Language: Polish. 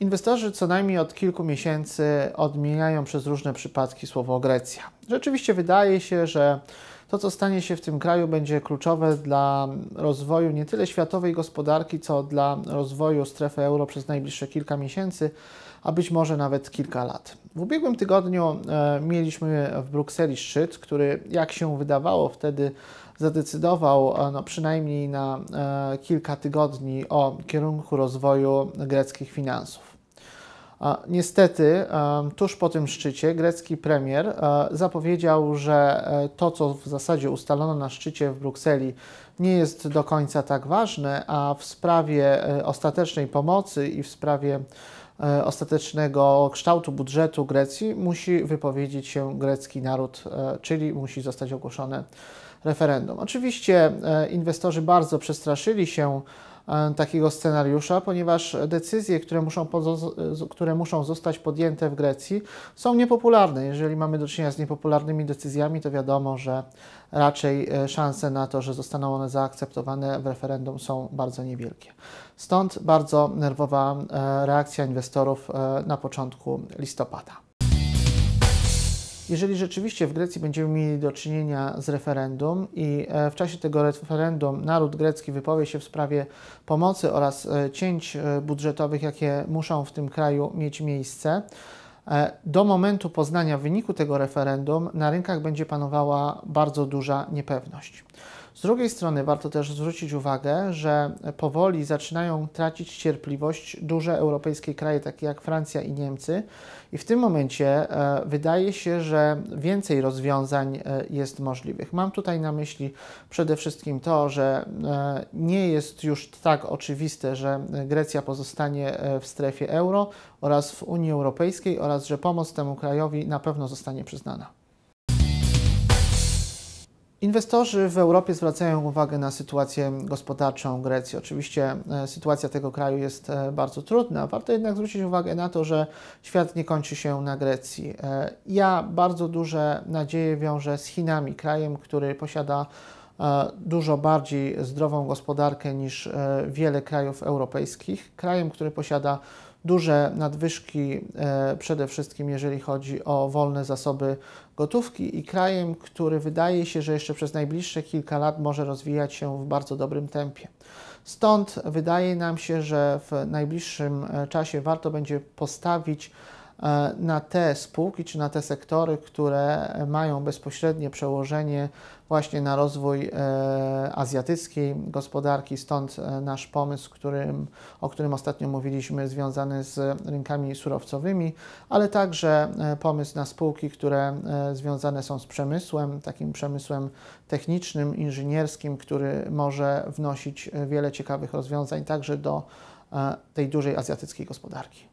Inwestorzy co najmniej od kilku miesięcy odmieniają przez różne przypadki słowo Grecja. Rzeczywiście wydaje się, że to, co stanie się w tym kraju, będzie kluczowe dla rozwoju nie tyle światowej gospodarki, co dla rozwoju strefy euro przez najbliższe kilka miesięcy, a być może nawet kilka lat. W ubiegłym tygodniu e, mieliśmy w Brukseli szczyt, który, jak się wydawało, wtedy zadecydował e, no, przynajmniej na e, kilka tygodni o kierunku rozwoju greckich finansów. Niestety, tuż po tym szczycie grecki premier e, zapowiedział, że e, to, co w zasadzie ustalono na szczycie w Brukseli, nie jest do końca tak ważne, a w sprawie e, ostatecznej pomocy i w sprawie ostatecznego kształtu budżetu Grecji musi wypowiedzieć się grecki naród, czyli musi zostać ogłoszone referendum. Oczywiście inwestorzy bardzo przestraszyli się takiego scenariusza, ponieważ decyzje, które muszą, które muszą zostać podjęte w Grecji, są niepopularne. Jeżeli mamy do czynienia z niepopularnymi decyzjami, to wiadomo, że raczej e, szanse na to, że zostaną one zaakceptowane w referendum są bardzo niewielkie. Stąd bardzo nerwowa e, reakcja inwestorów na początku listopada. Jeżeli rzeczywiście w Grecji będziemy mieli do czynienia z referendum i e, w czasie tego referendum naród grecki wypowie się w sprawie pomocy oraz e, cięć e, budżetowych, jakie muszą w tym kraju mieć miejsce, do momentu poznania wyniku tego referendum na rynkach będzie panowała bardzo duża niepewność. Z drugiej strony warto też zwrócić uwagę, że powoli zaczynają tracić cierpliwość duże europejskie kraje, takie jak Francja i Niemcy, i w tym momencie e, wydaje się, że więcej rozwiązań e, jest możliwych. Mam tutaj na myśli przede wszystkim to, że e, nie jest już tak oczywiste, że Grecja pozostanie w strefie euro oraz w Unii Europejskiej oraz że pomoc temu krajowi na pewno zostanie przyznana. Inwestorzy w Europie zwracają uwagę na sytuację gospodarczą Grecji. Oczywiście e, sytuacja tego kraju jest e, bardzo trudna. Warto jednak zwrócić uwagę na to, że świat nie kończy się na Grecji. E, ja bardzo duże nadzieje wiążę z Chinami, krajem, który posiada dużo bardziej zdrową gospodarkę niż wiele krajów europejskich, krajem, który posiada duże nadwyżki, e, przede wszystkim jeżeli chodzi o wolne zasoby gotówki i krajem, który wydaje się, że jeszcze przez najbliższe kilka lat może rozwijać się w bardzo dobrym tempie. Stąd wydaje nam się, że w najbliższym e, czasie warto będzie postawić na te spółki czy na te sektory, które mają bezpośrednie przełożenie właśnie na rozwój e, azjatyckiej gospodarki. Stąd e, nasz pomysł, którym, o którym ostatnio mówiliśmy, związany z rynkami surowcowymi, ale także pomysł na spółki, które związane są z przemysłem, takim przemysłem technicznym, inżynierskim, który może wnosić wiele ciekawych rozwiązań także do tej dużej azjatyckiej gospodarki.